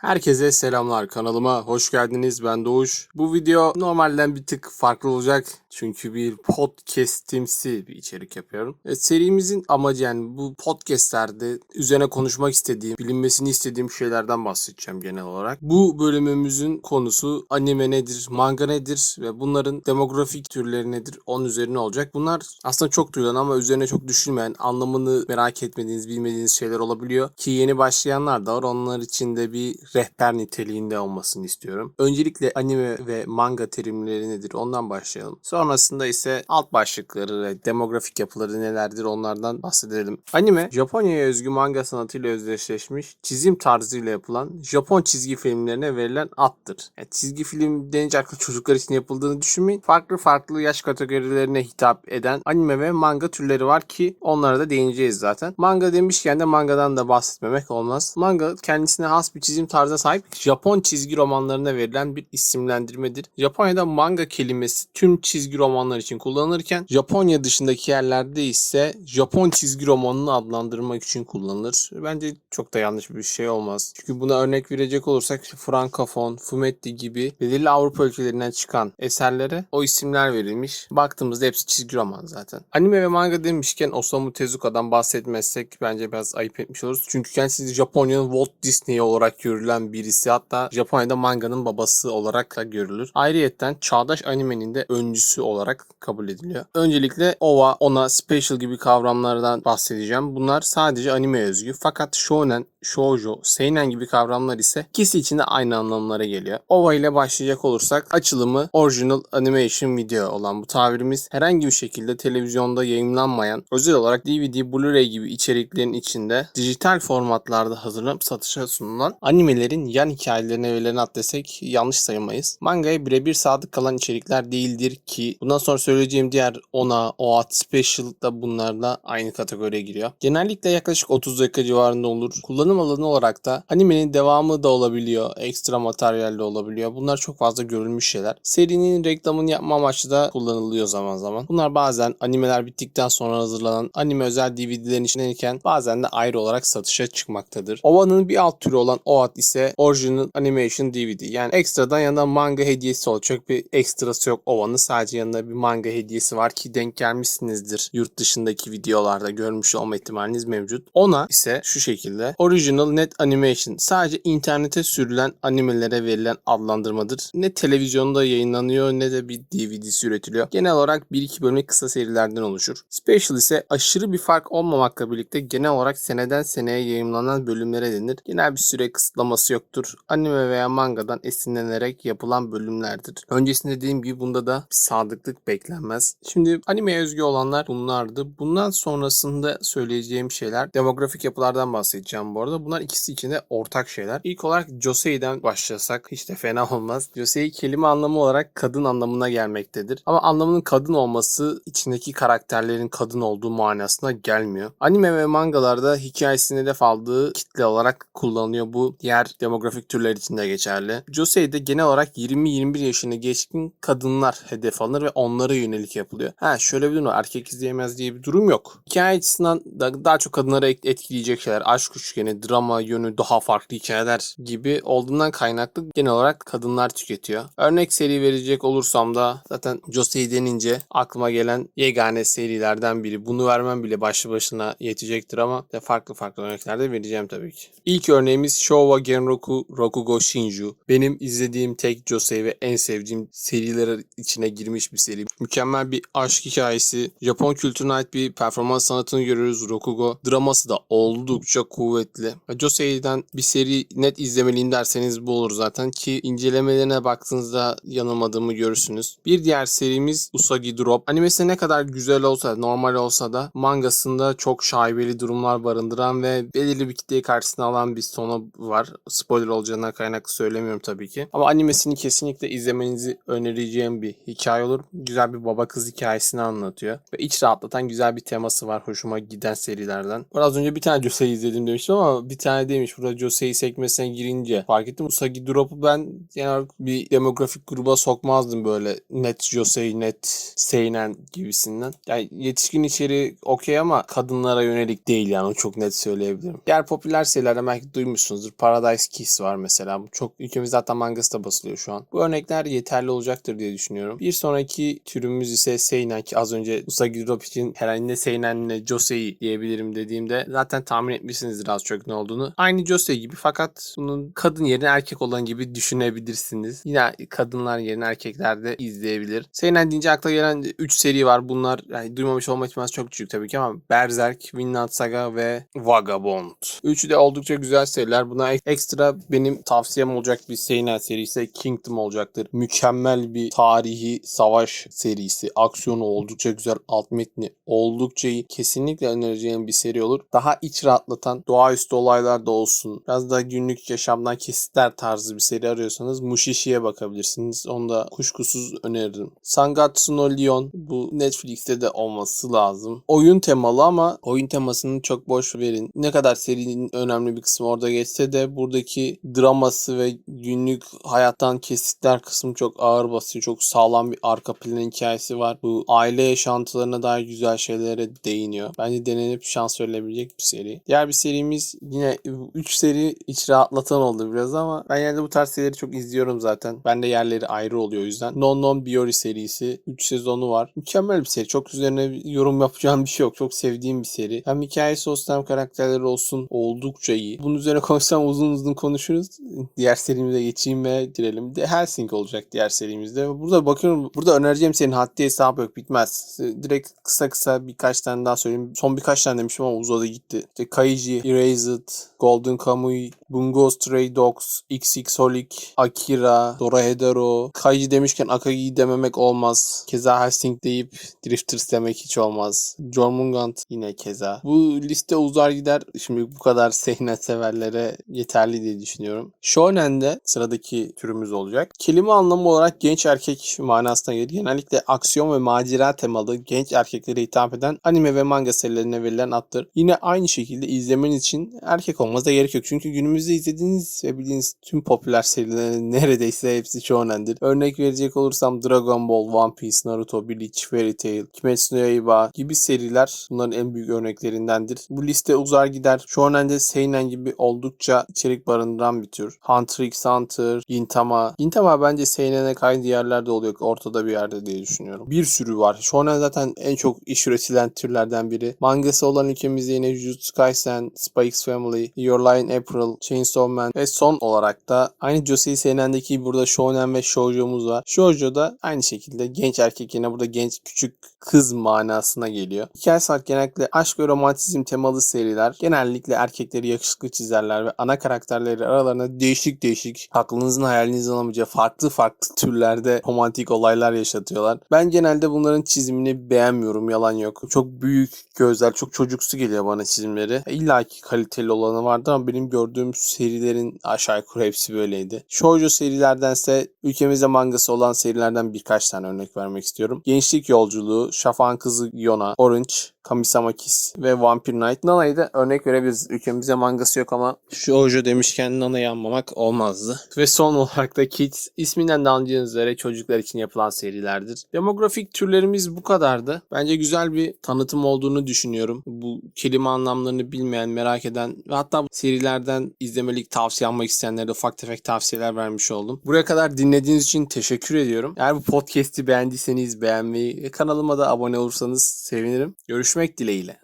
Herkese selamlar kanalıma hoş geldiniz ben Doğuş. Bu video normalden bir tık farklı olacak çünkü bir podcast'imsi bir içerik yapıyorum. E, serimizin amacı yani bu podcastlerde üzerine konuşmak istediğim, bilinmesini istediğim şeylerden bahsedeceğim genel olarak. Bu bölümümüzün konusu anime nedir, manga nedir ve bunların demografik türleri nedir onun üzerine olacak. Bunlar aslında çok duyulan ama üzerine çok düşünmeyen, anlamını merak etmediğiniz, bilmediğiniz şeyler olabiliyor. Ki yeni başlayanlar da var. Onlar için de bir rehber niteliğinde olmasını istiyorum. Öncelikle anime ve manga terimleri nedir ondan başlayalım. Sonrasında ise alt başlıkları ve demografik yapıları nelerdir onlardan bahsedelim. Anime, Japonya'ya özgü manga sanatıyla özdeşleşmiş, çizim tarzıyla yapılan Japon çizgi filmlerine verilen addır. Yani çizgi film denince aklı çocuklar için yapıldığını düşünmeyin. Farklı farklı yaş kategorilerine hitap eden anime ve manga türleri var ki onlara da değineceğiz zaten. Manga demişken de mangadan da bahsetmemek olmaz. Manga kendisine has bir çizim tarzına sahip Japon çizgi romanlarına verilen bir isimlendirmedir. Japonya'da manga kelimesi tüm çizgi romanlar için kullanılırken Japonya dışındaki yerlerde ise Japon çizgi romanını adlandırmak için kullanılır. Bence çok da yanlış bir şey olmaz. Çünkü buna örnek verecek olursak Frankofon, Fumetti gibi belirli Avrupa ülkelerinden çıkan eserlere o isimler verilmiş. Baktığımızda hepsi çizgi roman zaten. Anime ve manga demişken Osamu Tezuka'dan bahsetmezsek bence biraz ayıp etmiş oluruz. Çünkü kendisi Japonya'nın Walt Disney olarak görülen birisi. Hatta Japonya'da manganın babası olarak da görülür. Ayrıyetten çağdaş animenin de öncüsü olarak kabul ediliyor. Öncelikle OVA, ONA, Special gibi kavramlardan bahsedeceğim. Bunlar sadece anime özgü. Fakat shonen, shoujo, seinen gibi kavramlar ise ikisi için de aynı anlamlara geliyor. OVA ile başlayacak olursak açılımı Original Animation Video olan bu tabirimiz herhangi bir şekilde televizyonda yayınlanmayan özel olarak DVD, Blu-ray gibi içeriklerin içinde dijital formatlarda hazırlanıp satışa sunulan animelerin yan hikayelerine verilen ad desek yanlış sayılmayız. Mangaya birebir sadık kalan içerikler değildir ki bundan sonra söyleyeceğim diğer ona, OAT, Special da bunlarla aynı kategoriye giriyor. Genellikle yaklaşık 30 dakika civarında olur. Kullanım alanı olarak da animenin devamı da olabiliyor. Ekstra materyal de olabiliyor. Bunlar çok fazla görülmüş şeyler. Serinin reklamını yapma amaçlı da kullanılıyor zaman zaman. Bunlar bazen animeler bittikten sonra hazırlanan anime özel DVD'lerin içindeyken bazen de ayrı olarak satışa çıkmaktadır. OVA'nın bir alt türü olan OAT ise Original Animation DVD. Yani ekstradan yanında manga hediyesi olacak bir ekstrası yok OVA'nın. Sadece yanında bir manga hediyesi var ki denk gelmişsinizdir. Yurt dışındaki videolarda görmüş olma ihtimaliniz mevcut. Ona ise şu şekilde Original Net Animation sadece internete sürülen animelere verilen adlandırmadır. Ne televizyonda yayınlanıyor ne de bir DVD'si üretiliyor. Genel olarak 1-2 bölümlük kısa serilerden oluşur. Special ise aşırı bir fark olmamakla birlikte genel olarak seneden seneye yayınlanan bölümlere denir. Genel bir süre kısıtlaması yoktur. Anime veya mangadan esinlenerek yapılan bölümlerdir. Öncesinde dediğim gibi bunda da bir sadıklık beklenmez. Şimdi animeye özgü olanlar bunlardı. Bundan sonrasında söyleyeceğim şeyler demografik yapılardan bahsedeceğim bu arada. Bunlar ikisi için de ortak şeyler. İlk olarak Josei'den başlasak hiç de fena olmaz. Josei kelime anlamı olarak kadın anlamına gelmektedir. Ama anlamının kadın olması içindeki karakterlerin kadın olduğu manasına gelmiyor. Anime ve mangalarda hikayesini hedef aldığı kitle olarak kullanılıyor. Bu diğer demografik türler için de geçerli. Josei'de genel olarak 20-21 yaşını geçkin kadınlar hedef alınır ve onlara yönelik yapılıyor. Ha şöyle bir durum. Erkek izleyemez diye bir durum yok. Hikaye açısından da daha çok kadınları et- etkileyecek şeyler. Aşk üçgeni, drama yönü, daha farklı hikayeler gibi olduğundan kaynaklı genel olarak kadınlar tüketiyor. Örnek seri verecek olursam da zaten Josei denince aklıma gelen yegane serilerden biri. Bunu vermem bile başlı başına yetecektir ama farklı farklı örnekler de vereceğim tabii ki. İlk örneğimiz Showa Genroku Rokugo Shinju. Benim izlediğim tek Josei ve en sevdiğim seriler içine girmiş bir seri. Mükemmel bir aşk hikayesi. Japon kültürüne ait bir performans sanatını görüyoruz Rokugo. Draması da oldukça kuvvetli. Josei'den bir seri net izlemeliyim derseniz bu olur zaten ki incelemelerine baktığınızda yanılmadığımı görürsünüz. Bir diğer serimiz Usagi Drop. Animesi ne kadar güzel olsa normal olsa da mangasında çok şaibeli durumlar barındıran ve belirli bir kitleyi karşısına alan bir sonu var. Spoiler olacağına kaynaklı söylemiyorum tabii ki. Ama animesini kesinlikle izlemenizi önereceğim bir hikaye olur. Güzel bir baba kız hikayesini anlatıyor. Ve iç rahatlatan güzel bir teması var. Hoşuma giden serilerden. Az önce bir tane Josei izledim demiştim ama bir tane değilmiş. Burada Josei sekmesine girince fark ettim. Usagi Drop'u ben genel bir demografik gruba sokmazdım böyle net Josei, net Seinen gibisinden. Yani yetişkin içeri okey ama kadınlara yönelik değil yani o çok net söyleyebilirim. Diğer popüler serilerden belki duymuşsunuzdur. Paradise Paradise Kiss var mesela. Bu çok ülkemizde hatta mangası da basılıyor şu an. Bu örnekler yeterli olacaktır diye düşünüyorum. Bir sonraki türümüz ise Seinen ki az önce Usagi Drop için herhalde ne Seinen ne Josei diyebilirim dediğimde zaten tahmin etmişsinizdir az çok ne olduğunu. Aynı Josei gibi fakat bunun kadın yerine erkek olan gibi düşünebilirsiniz. Yine kadınlar yerine erkekler de izleyebilir. Seinen deyince akla gelen 3 seri var. Bunlar yani duymamış olma ihtimali çok küçük tabii ki ama Berserk, Vinland Saga ve Vagabond. Üçü de oldukça güzel seriler. Buna ek- ekstra benim tavsiyem olacak bir Seinen serisi Kingdom olacaktır. Mükemmel bir tarihi savaş serisi. Aksiyonu oldukça güzel. Alt metni oldukça iyi. Kesinlikle önereceğim bir seri olur. Daha iç rahatlatan doğaüstü olaylar da olsun. Biraz daha günlük yaşamdan kesitler tarzı bir seri arıyorsanız Mushishi'ye bakabilirsiniz. Onu da kuşkusuz öneririm. Sangatsu no Lion bu Netflix'te de olması lazım. Oyun temalı ama oyun temasını çok boş verin. Ne kadar serinin önemli bir kısmı orada geçse de buradaki draması ve günlük hayattan kesitler kısmı çok ağır basıyor. Çok sağlam bir arka plan hikayesi var. Bu aile yaşantılarına dair güzel şeylere değiniyor. Bence denenip şans verilebilecek bir seri. Diğer bir serimiz yine 3 seri iç rahatlatan oldu biraz ama ben yani bu tarz serileri çok izliyorum zaten. Bende yerleri ayrı oluyor o yüzden. Non Non Biori serisi 3 sezonu var. Mükemmel bir seri. Çok üzerine yorum yapacağım bir şey yok. Çok sevdiğim bir seri. Hem hikayesi olsun hem karakterleri olsun oldukça iyi. Bunun üzerine konuşsam uzun uzun konuşuruz. Diğer serimize geçeyim ve girelim. De Helsing olacak diğer serimizde. Burada bakıyorum. Burada önereceğim senin haddi hesabı yok. Bitmez. Direkt kısa kısa birkaç tane daha söyleyeyim. Son birkaç tane demişim ama uzadı gitti. İşte Kaiji, Erased, Golden Kamuy, Bungo Stray Dogs, XX Holic, Akira, Dorohedoro. Kaiji demişken Akagi dememek olmaz. Keza Helsing deyip Drifters demek hiç olmaz. Jormungand yine keza. Bu liste uzar gider. Şimdi bu kadar sehne severlere yeterli diye düşünüyorum. Shonen'de sıradaki türümüz olacak. Kelime anlamı olarak genç erkek manasına gelir. Genellikle aksiyon ve macera temalı genç erkeklere hitap eden anime ve manga serilerine verilen addır. Yine aynı şekilde izlemeniz için erkek olmanıza gerek yok. Çünkü günümüzde izlediğiniz ve bildiğiniz tüm popüler serilerin neredeyse hepsi shonen'dir. Örnek verecek olursam Dragon Ball, One Piece, Naruto, Bleach, Fairy Tail, Kimetsu no Yaiba gibi seriler bunların en büyük örneklerindendir. Bu liste uzar gider. Shonen'de Seinen gibi oldukça içerik barındıran bir tür. Hunter x Hunter, Gintama. Gintama bence Seinen'e kaydı yerlerde oluyor. Ortada bir yerde diye düşünüyorum. Bir sürü var. Shonen zaten en çok iş üretilen türlerden biri. Mangası olan ülkemizde yine Jujutsu Kaisen, X Family, Your in April, Chainsaw Man ve son olarak da aynı Josei Seinen'deki gibi burada Shonen ve Shoujo'muz var. Shoujo da aynı şekilde genç erkek yine burada genç küçük kız manasına geliyor. Hikayesi olarak genellikle aşk ve romantizm temalı seriler genellikle erkekleri yakışıklı çizerler ve ana karakterleri aralarında değişik değişik aklınızın hayalinizin alamayacağı farklı farklı türlerde romantik olaylar yaşatıyorlar. Ben genelde bunların çizimini beğenmiyorum yalan yok. Çok büyük gözler çok çocuksu geliyor bana çizimleri. İlla ki kaliteli olanı vardı ama benim gördüğüm serilerin aşağı yukarı hepsi böyleydi. Shoujo serilerdense ülkemizde mangası olan serilerden birkaç tane örnek vermek istiyorum. Gençlik Yolculuğu, Şafak'ın Kızı Yona, Orange, Kamisama Kiss ve Vampire Knight. Nana'yı da örnek verebiliriz. Ülkemizde mangası yok ama Shoujo demişken Nana'yı anmamak olmazdı. Ve son olarak da Kids. isminden de anlayacağınız üzere çocuklar için yapılan serilerdir. Demografik türlerimiz bu kadardı. Bence güzel bir tanıtım olduğunu düşünüyorum. Bu kelime anlamlarını bilmeyen, merak eden ve hatta serilerden izlemelik tavsiye almak isteyenlere ufak tefek tavsiyeler vermiş oldum. Buraya kadar dinlediğiniz için teşekkür ediyorum. Eğer bu podcast'i beğendiyseniz beğenmeyi kanalıma da abone olursanız sevinirim. Görüşmek dileğiyle.